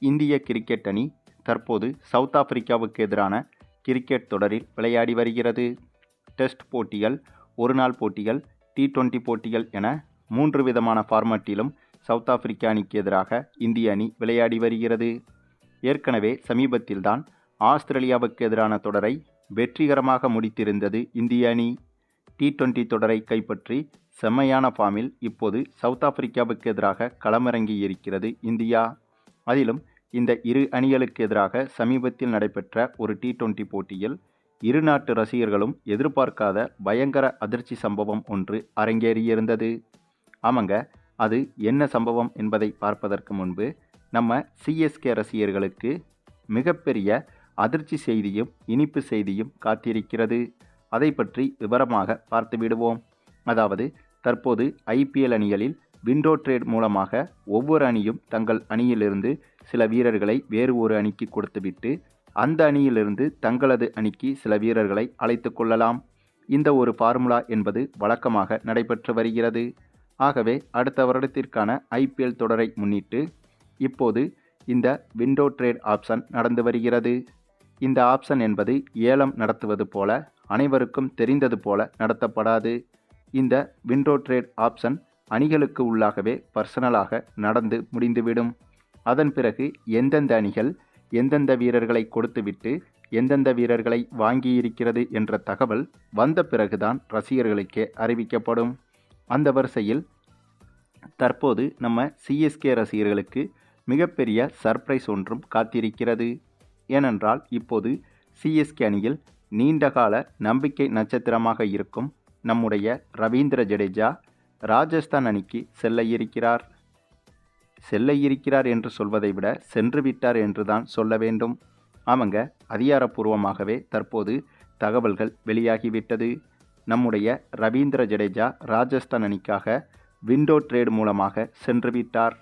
இந்திய கிரிக்கெட் அணி தற்போது சவுத் ஆப்பிரிக்காவுக்கு எதிரான கிரிக்கெட் தொடரில் விளையாடி வருகிறது. டெஸ்ட் போட்டிகள் ஒருநாள் போட்டிகள் டி டுவெண்ட்டி போட்டிகள் என மூன்று விதமான ஃபார்மட்டிலும் சவுத் ஆப்பிரிக்கா அணிக்கு எதிராக இந்திய அணி விளையாடி வருகிறது. ஏற்கனவே சமீபத்தில்தான் ஆஸ்திரேலியாவுக்கு எதிரான தொடரை வெற்றிகரமாக முடித்திருந்தது இந்திய அணி. டி டுவெண்ட்டி தொடரை கைப்பற்றி செம்மையான ஃபார்மில் இப்போது சவுத் ஆப்பிரிக்காவுக்கு எதிராக களமிறங்கி இருக்கிறது இந்தியா. அதிலும் இந்த இரு அணிகளுக்கு எதிராக சமீபத்தில் நடைபெற்ற ஒரு டி டுவெண்டி போட்டியில் இரு நாட்டு ரசிகர்களும் எதிர்பார்க்காத பயங்கர அதிர்ச்சி சம்பவம் ஒன்று அரங்கேறியிருந்தது. ஆமாங்க அது என்ன சம்பவம் என்பதை பார்ப்பதற்கு முன்பு நம்ம சிஎஸ்கே ரசிகர்களுக்கு மிகப்பெரிய அதிர்ச்சி செய்தியும் இனிப்பு செய்தியும் காத்திருக்கிறது. அதை பற்றி விவரமாக பார்த்து விடுவோம் அதாவது தற்போது ஐபிஎல் அணிகளில் விண்டோ ட்ரேட் மூலமாக ஒவ்வொரு அணியும் தங்கள் அணியிலிருந்து சில வீரர்களை வேறு ஒரு அணிக்கு கொடுத்துவிட்டு அந்த அணியிலிருந்து தங்களது அணிக்கு சில வீரர்களை அழைத்து கொள்ளலாம். இந்த ஒரு ஃபார்முலா என்பது வழக்கமாக நடைபெற்று வருகிறது. ஆகவே அடுத்த வருடத்திற்கான ஐபிஎல் தொடரை முன்னிட்டு இப்போது இந்த விண்டோ ட்ரேட் ஆப்ஷன் நடந்து வருகிறது. இந்த ஆப்ஷன் என்பது ஏலம் நடத்துவது போல அனைவருக்கும் தெரிந்தது போல நடத்தப்படாது. இந்த விண்டோ ட்ரேட் ஆப்ஷன் அணிகளுக்கு உள்ளாகவே பர்சனலாக நடந்து முடிந்துவிடும். அதன் பிறகு எந்தெந்த அணிகள் எந்தெந்த வீரர்களை கொடுத்துவிட்டு எந்தெந்த வீரர்களை வாங்கியிருக்கிறது என்ற தகவல் வந்த பிறகுதான் ரசிகர்களுக்கே அறிவிக்கப்படும். அந்த வரிசையில் தற்போது நம்ம சிஎஸ்கே ரசிகர்களுக்கு மிகப்பெரிய சர்ப்ரைஸ் ஒன்றும் காத்திருக்கிறது. ஏனென்றால் இப்போது சிஎஸ்கே அணியில் நீண்டகால நம்பிக்கை நட்சத்திரமாக இருக்கும் நம்முடைய ரவீந்திர ஜடேஜா ராஜஸ்தான் அணிக்கு செல்ல இருக்கிறார். செல்ல இருக்கிறார் என்று சொல்வதை விட சென்று விட்டார் என்று தான் சொல்ல வேண்டும். ஆமாங்க அதிகாரப்பூர்வமாகவே தற்போது தகவல்கள் வெளியாகிவிட்டது. நம்முடைய ரவீந்திர ஜடேஜா ராஜஸ்தான் அணிக்காக விண்டோ ட்ரேட் மூலமாக சென்று விட்டார்.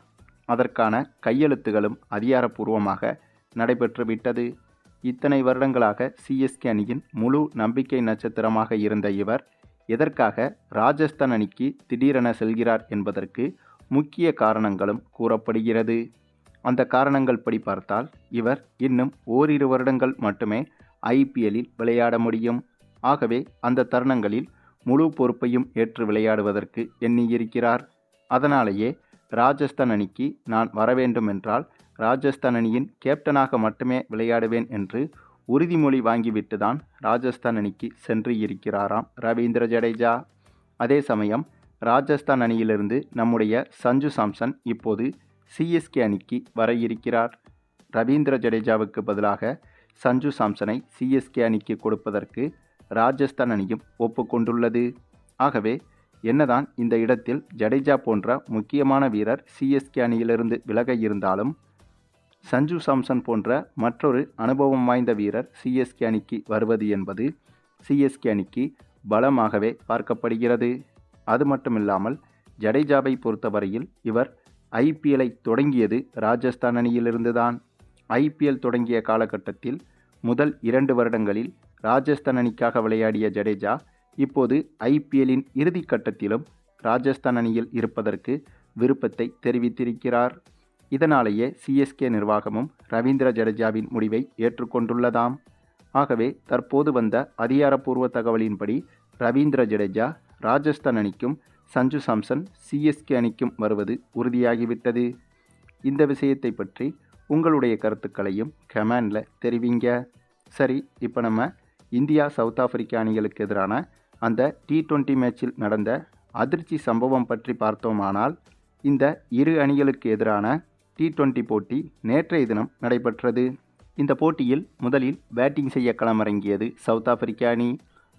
அதற்கான கையெழுத்துகளும் அதிகாரப்பூர்வமாக நடைபெற்றுவிட்டது இத்தனை வருடங்களாக சிஎஸ்கே அணியின் முழு நம்பிக்கை நட்சத்திரமாக இருந்த இவர் எதற்காக ராஜஸ்தான் அணிக்கு திடீரென செல்கிறார் என்பதற்கு முக்கிய காரணங்களும் கூறப்படுகிறது. அந்த காரணங்கள் படி பார்த்தால் இவர் இன்னும் ஓரிரு வருடங்கள் மட்டுமே ஐபிஎல்லில் விளையாட முடியும். ஆகவே அந்த தருணங்களில் முழு பொறுப்பையும் ஏற்று விளையாடுவதற்கு எண்ணியிருக்கிறார். அதனாலேயே ராஜஸ்தான் அணிக்கு நான் வரவேண்டும் என்றால் ராஜஸ்தான் அணியின் கேப்டனாக மட்டுமே விளையாடுவேன் என்று உறுதிமொழி வாங்கிவிட்டு தான் ராஜஸ்தான் அணிக்கு சென்று இருக்கிறாராம் ரவீந்திர ஜடேஜா. அதே சமயம் ராஜஸ்தான் அணியிலிருந்து நம்முடைய சஞ்சு சாம்சன் இப்போது சிஎஸ்கே அணிக்கு வர இருக்கிறார். ரவீந்திர ஜடேஜாவுக்கு பதிலாக சஞ்சு சாம்சனை சிஎஸ்கே அணிக்கு கொடுப்பதற்கு ராஜஸ்தான் அணியும் ஒப்புக்கொண்டுள்ளது. ஆகவே என்னதான் இந்த இடத்தில் ஜடேஜா போன்ற முக்கியமான வீரர் சிஎஸ்கே அணியிலிருந்து விலக இருந்தாலும் சஞ்சு சாம்சன் போன்ற மற்றொரு அனுபவம் வாய்ந்த வீரர் சிஎஸ்கே அணிக்கு வருவது என்பது சிஎஸ்கே அணிக்கு பலமாகவே பார்க்கப்படுகிறது. அது மட்டுமில்லாமல் ஜடேஜாவை பொறுத்தவரையில் இவர் ஐபிஎல்லை தொடங்கியது ராஜஸ்தான் அணியிலிருந்துதான். ஐபிஎல் தொடங்கிய காலகட்டத்தில் முதல் இரண்டு வருடங்களில் ராஜஸ்தான் அணிக்காக விளையாடிய ஜடேஜா இப்போது ஐபிஎல்லின் இறுதிக்கட்டத்திலும் ராஜஸ்தான் அணியில் இருப்பதற்கு விருப்பத்தை தெரிவித்திருக்கிறார். இதனாலேயே சிஎஸ்கே நிர்வாகமும் ரவீந்திர ஜடேஜாவின் முடிவை ஏற்றுக்கொண்டுள்ளதாம். ஆகவே தற்போது வந்த அதிகாரப்பூர்வ தகவலின்படி ரவீந்திர ஜடேஜா ராஜஸ்தான் அணிக்கும் சஞ்சு சாம்சன் சிஎஸ்கே அணிக்கும் வருவது உறுதியாகிவிட்டது. இந்த விஷயத்தை பற்றி உங்களுடைய கருத்துக்களையும் கமெண்டில் தெரிவிங்க. சரி இப்போ நம்ம இந்தியா சவுத் ஆப்பிரிக்கா அணிகளுக்கு எதிரான அந்த டி டுவெண்ட்டி மேட்சில் நடந்த அதிர்ச்சி சம்பவம் பற்றி பார்த்தோமானால் இந்த இரு அணிகளுக்கு எதிரான டி டுவெண்ட்டி போட்டி நேற்றைய தினம் நடைபெற்றது. இந்த போட்டியில் முதலில் பேட்டிங் செய்ய களமிறங்கியது சவுத் ஆப்பிரிக்கா அணி.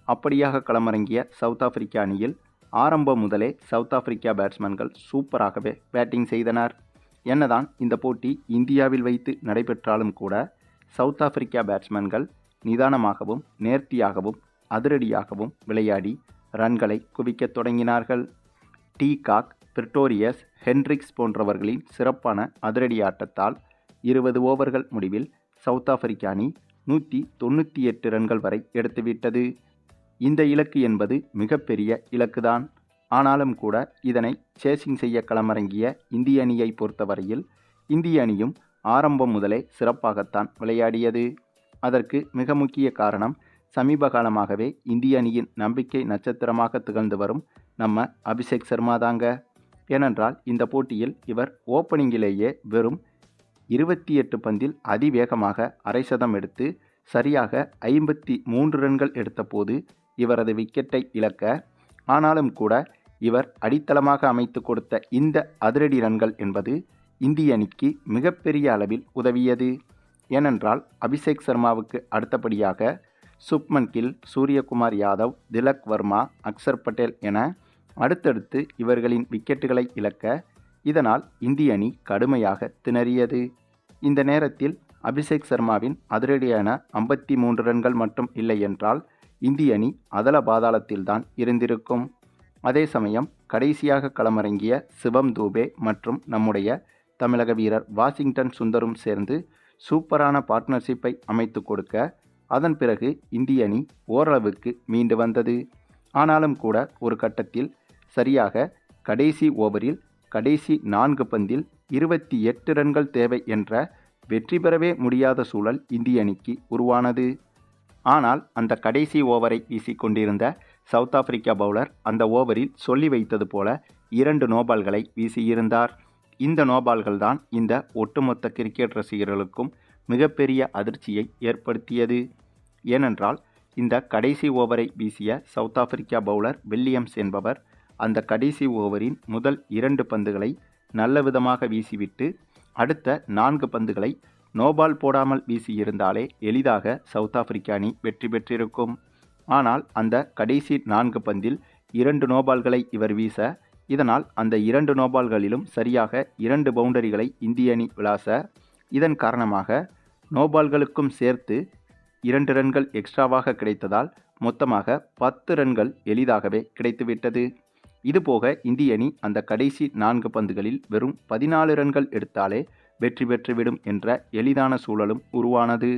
அப்படியாக களமிறங்கிய சவுத் ஆப்பிரிக்கா அணியில் ஆரம்பம் முதலே சவுத் ஆப்பிரிக்கா பேட்ஸ்மேன்கள் சூப்பராகவே பேட்டிங் செய்தனர். என்னதான் இந்த போட்டி இந்தியாவில் வைத்து நடைபெற்றாலும் கூட சவுத் ஆப்பிரிக்கா பேட்ஸ்மேன்கள் நிதானமாகவும் நேர்த்தியாகவும் அதிரடியாகவும் விளையாடி ரன்களை குவிக்கத் தொடங்கினார்கள். டீ காக் பிரிட்டோரியஸ் ஹென்ரிக்ஸ் போன்றவர்களின் சிறப்பான அதிரடி ஆட்டத்தால் இருபது ஓவர்கள் முடிவில் சவுத் ஆப்பிரிக்க அணி நூற்றி தொண்ணூற்றி எட்டு ரன்கள் வரை எடுத்துவிட்டது இந்த இலக்கு என்பது மிகப்பெரிய இலக்குதான். ஆனாலும் கூட இதனை சேசிங் செய்ய களமிறங்கிய இந்திய அணியை பொறுத்தவரையில் இந்திய அணியும் ஆரம்பம் முதலே சிறப்பாகத்தான் விளையாடியது. அதற்கு மிக முக்கிய காரணம் சமீப காலமாகவே இந்திய அணியின் நம்பிக்கை நட்சத்திரமாக திகழ்ந்து வரும் நம்ம அபிஷேக் சர்மா தாங்க. ஏனென்றால் இந்த போட்டியில் இவர் ஓப்பனிங்கிலேயே வெறும் இருபத்தி எட்டு பந்தில் அதிவேகமாக அரை சதம் எடுத்து சரியாக ஐம்பத்தி மூன்று ரன்கள் எடுத்தபோது இவரது விக்கெட்டை இழக்க ஆனாலும் கூட இவர் அடித்தளமாக அமைத்து கொடுத்த இந்த அதிரடி ரன்கள் என்பது இந்திய அணிக்கு மிகப்பெரிய அளவில் உதவியது. ஏனென்றால் அபிஷேக் சர்மாவுக்கு அடுத்தபடியாக சுப்மன் கில் சூரியகுமார் யாதவ் திலக் வர்மா அக்சர் பட்டேல் என அடுத்தடுத்து இவர்களின் விக்கெட்டுகளை இழக்க இதனால் இந்திய அணி கடுமையாக திணறியது. இந்த நேரத்தில் அபிஷேக் சர்மாவின் அதிரடியான ஐம்பத்தி மூன்று ரன்கள் மட்டும் இல்லை என்றால் இந்திய அணி அதல பாதாளத்தில்தான் இருந்திருக்கும். அதே சமயம் கடைசியாக களமிறங்கிய சிவம் தூபே மற்றும் நம்முடைய தமிழக வீரர் வாஷிங்டன் சுந்தரும் சேர்ந்து சூப்பரான பார்ட்னர்ஷிப்பை அமைத்து கொடுக்க அதன் பிறகு இந்திய அணி ஓரளவுக்கு மீண்டு வந்தது. ஆனாலும் கூட ஒரு கட்டத்தில் சரியாக கடைசி ஓவரில் கடைசி நான்கு பந்தில் இருபத்தி எட்டு ரன்கள் தேவை என்ற வெற்றி பெறவே முடியாத சூழல் இந்திய அணிக்கு உருவானது. ஆனால் அந்த கடைசி ஓவரை வீசிக்கொண்டிருந்த சவுத் ஆப்பிரிக்கா பவுலர் அந்த ஓவரில் சொல்லி வைத்தது போல இரண்டு நோபால்களை வீசியிருந்தார். இந்த நோபால்கள் தான் இந்த ஒட்டுமொத்த கிரிக்கெட் ரசிகர்களுக்கும் மிகப்பெரிய அதிர்ச்சியை ஏற்படுத்தியது. ஏனென்றால் இந்த கடைசி ஓவரை வீசிய சவுத் ஆப்பிரிக்கா பவுலர் வில்லியம்ஸ் என்பவர் அந்த கடைசி ஓவரின் முதல் இரண்டு பந்துகளை நல்ல விதமாக வீசிவிட்டு அடுத்த நான்கு பந்துகளை நோபால் போடாமல் வீசியிருந்தாலே எளிதாக சவுத் ஆப்பிரிக்கா அணி வெற்றி பெற்றிருக்கும். ஆனால் அந்த கடைசி நான்கு பந்தில் இரண்டு நோபால்களை இவர் வீச இதனால் அந்த இரண்டு நோபால்களிலும் சரியாக இரண்டு பவுண்டரிகளை இந்திய அணி விளாச இதன் காரணமாக நோபால்களுக்கும் சேர்த்து இரண்டு ரன்கள் எக்ஸ்ட்ராவாக கிடைத்ததால் மொத்தமாக பத்து ரன்கள் எளிதாகவே கிடைத்துவிட்டது. இதுபோக இந்திய அணி அந்த கடைசி நான்கு பந்துகளில் வெறும் பதினாலு ரன்கள் எடுத்தாலே வெற்றி பெற்றுவிடும் என்ற எளிதான சூழலும் உருவானது.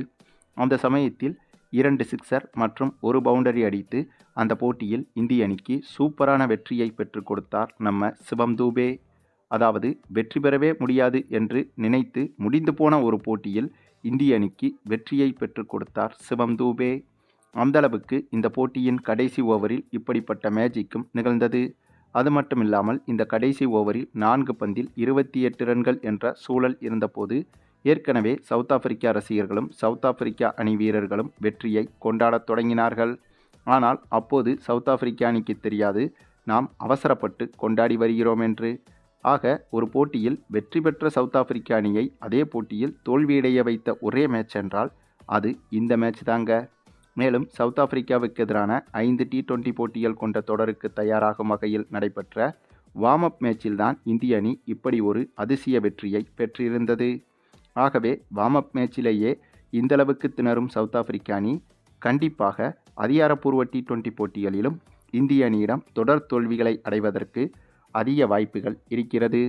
அந்த சமயத்தில் இரண்டு சிக்சர் மற்றும் ஒரு பவுண்டரி அடித்து அந்த போட்டியில் இந்திய அணிக்கு சூப்பரான வெற்றியை பெற்றுக் கொடுத்தார் நம்ம சிவம் தூபே. அதாவது வெற்றி பெறவே முடியாது என்று நினைத்து முடிந்து போன ஒரு போட்டியில் இந்திய அணிக்கு வெற்றியை பெற்றுக் கொடுத்தார் சிவம் தூபே. அந்தளவுக்கு இந்த போட்டியின் கடைசி ஓவரில் இப்படிப்பட்ட மேஜிக்கும் நிகழ்ந்தது. அது மட்டுமில்லாமல் இந்த கடைசி ஓவரில் நான்கு பந்தில் இருபத்தி எட்டு ரன்கள் என்ற சூழல் இருந்தபோது ஏற்கனவே சவுத் ஆப்பிரிக்கா ரசிகர்களும் சவுத் ஆப்பிரிக்கா அணி வீரர்களும் வெற்றியை கொண்டாடத் தொடங்கினார்கள். ஆனால் அப்போது சவுத் ஆப்பிரிக்கா அணிக்கு தெரியாது நாம் அவசரப்பட்டு கொண்டாடி வருகிறோம் என்று. ஆக ஒரு போட்டியில் வெற்றி பெற்ற சவுத் ஆப்பிரிக்கா அணியை அதே போட்டியில் தோல்வியடைய வைத்த ஒரே மேட்ச் என்றால் அது இந்த மேட்ச் தாங்க. மேலும் சவுத் ஆப்பிரிக்காவுக்கு எதிரான ஐந்து டி டுவெண்டி போட்டிகள் கொண்ட தொடருக்கு தயாராகும் வகையில் நடைபெற்ற வார்ம் அப் மேட்சில்தான் இந்திய அணி இப்படி ஒரு அதிசய வெற்றியை பெற்றிருந்தது. ஆகவே வார்ம் அப் மேட்சிலேயே இந்தளவுக்கு திணறும் சவுத் ஆப்பிரிக்கா அணி கண்டிப்பாக அதிகாரப்பூர்வ டி டுவெண்டி போட்டிகளிலும் இந்திய அணியிடம் தொடர் தோல்விகளை அடைவதற்கு அதிக வாய்ப்புகள் இருக்கிறது.